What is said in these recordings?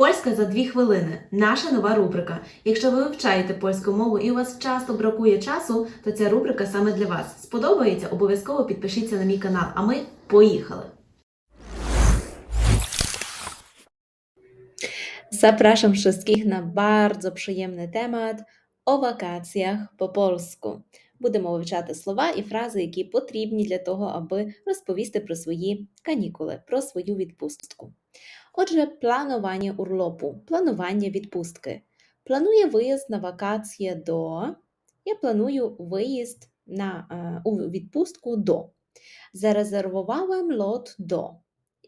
Польська за дві хвилини. Наша нова рубрика. Якщо ви вивчаєте польську мову і у вас часто бракує часу, то ця рубрика саме для вас. Сподобається? Обов'язково підпишіться на мій канал. А ми поїхали! Zapraszam wszystkich na bardzo przyjemny temat o wakacjach po polsku. Будемо вивчати слова і фрази, які потрібні для того, аби розповісти про свої канікули, про свою відпустку. Отже, планування урлопу, планування відпустки. Плаnuję виїзд на вакацje до. Я планую виїзд на, е, у відпустку до. Зарезервувałem лот до.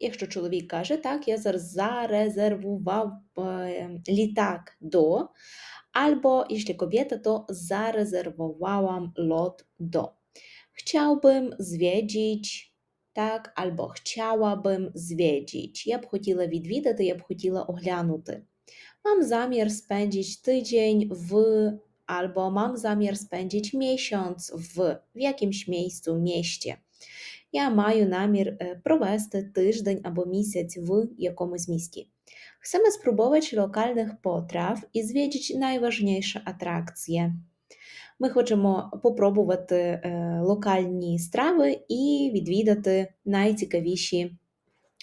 Якщо чоловік каже, так, я зараз зарезервував е, літак до, albo jeśli kobieta, to zarezerwowałam lot do. Chciałbym zwiedzić, так, albo chciałabym zwiedzić. Я б хотіла відвідати, я б хотіла оглянути. Mam zamiar spędzić tydzień w, albo mam zamiar spędzić miesiąc w, w jakimś miejscu, mieście. Я маю намір е, провести тиждень або місяць в якомусь місті. Chcemy spróbować lokalnych potraw і zwiedzić найважniejsze атракції. Ми хочемо попробувати е, локальні страви і відвідати найцікавіші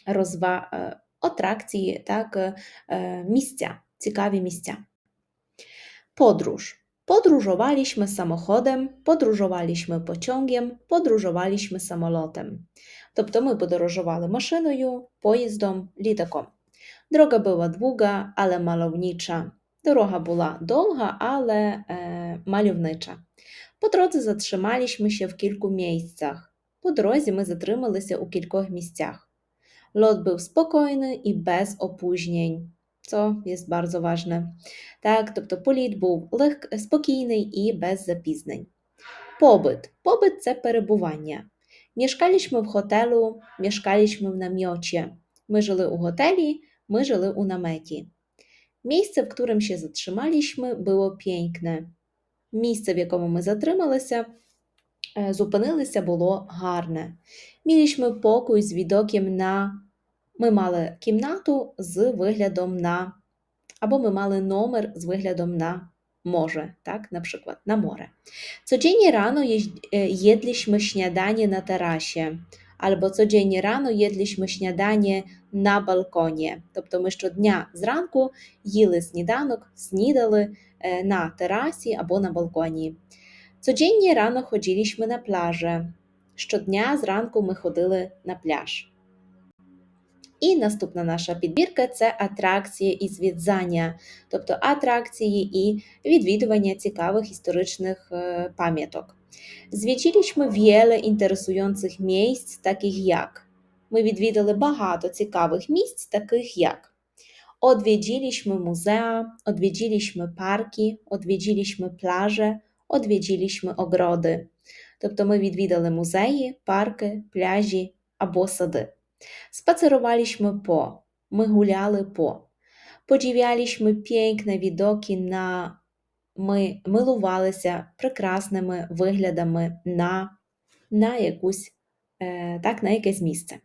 розва... е, атракції, так, е, місця, цікаві місця. Podróż. Podróżowaliśmy samochodem, podróżowaliśmy pociągiem, podróżowaliśmy samolotem. Тобто ми подорожували машиною, поїздом, літаком. Дорога була długa, але мальовнича. Дорога була довга, але е, мальовнича. По дорозі zatrzymaliśmy się w kilku miejscach. По дорозі ми затрималися у кількох місцях. Lot był spokojny i bez opóźnień, co jest bardzo ważne. Так, тобто політ був лег... спокійний і без запізнень. Pobyt. Pobyt – це перебування. Mieszkaliśmy w hotelu, mieszkaliśmy w namiocie. My жили у готелі, my жили у наметі. Miejsce, w którym się zatrzymaliśmy, było piękne. Місце, в якому ми затрималися, е, зупинилися, було гарне. Mieliśmy pokój з відоком на. Ми мали кімнату з виглядом на, або ми мали номер з виглядом на tak? Na przykład na more. Codziennie rano e, jedliśmy śniadanie na tarasie, albo codziennie rano jedliśmy śniadanie на балконі. Тобто ми щодня зранку їли сніданок, снідали е, на терасі або на балконі. Codziennie rano chodziliśmy na plażę. Щодня зранку ми ходили на пляж. І наступна наша підбірка це атракції і зwiedzania, тобто атракції і відвідування цікавих історичних е, пам'яток. Zwiedziliśmy wiele interesujących miejsc, takich jak ми відвідали багато цікавих місць, таких як Odwiedziliśmy muzea, odwiedziliśmy parki, odwiedziliśmy plaże, odwiedziliśmy ogrody. Тобто ми відвідали музеї, парки, пляжі або сади. Spacerowaliśmy po, ми гуляли по. Podziwialiśmy piękne widoki na ми милувалися прекрасними виглядами на, на якусь, е, так, на якесь місце.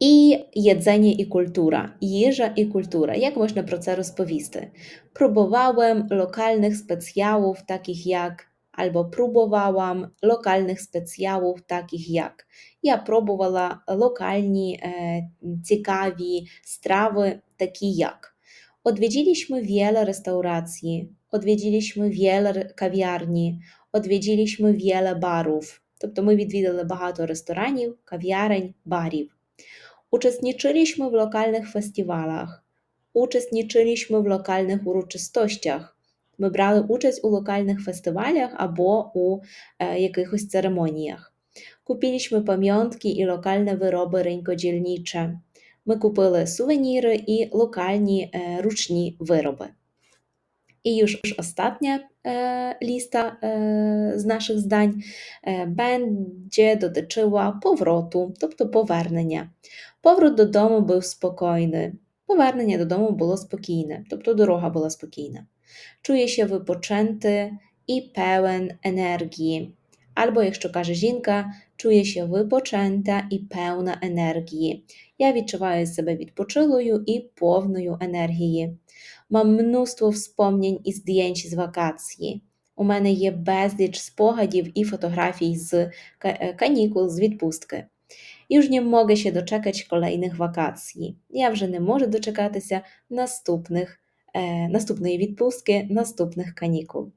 І jedzenie і культура, їжа і культура. Як можна про це розповісти? Próbowałem lokalnych specjałów, takich jak, albo próbowałam lokalnych specjałów, takich jak. Я пробувала локальні е, цікаві страви, такі як. Odwiedziliśmy wiele restauracji, odwiedziliśmy wiele ре- kawiarni, odwiedziliśmy wiele barów. Тобто ми відвідали багато ресторанів, кав'ярень, барів. Uczestniczyliśmy w lokalnych festiwalach, uczestniczyliśmy w lokalnych uroczystościach. Ми брали участь у локальних фестивалях або у е, якихось церемоніях. Kupiliśmy pamiątki i lokalne wyroby rękodzielnicze. Ми купили сувеніри і локальні е, ручні вироби. І już е, з наших здань е, będzie dotyczyła powrotu, тобто повернення. Поврот додому був спокійний. Повернення додому було спокійне, тобто дорога була спокійна. Чує się wypoczęty і певен енергії. Або, якщо каже жінка, чує się випочента і певна енергії. Я відчуваю себе відпочилою і повною енергії. Мам mnóstwo wspomnień і здjęć з вакації. У мене є безліч спогадів і фотографій з канікул, з відпустки. Już nie mogę się doczekać kolejnych wakacji. Я вже не можу дочекатися наступних, е, наступної відпустки, наступних канікул.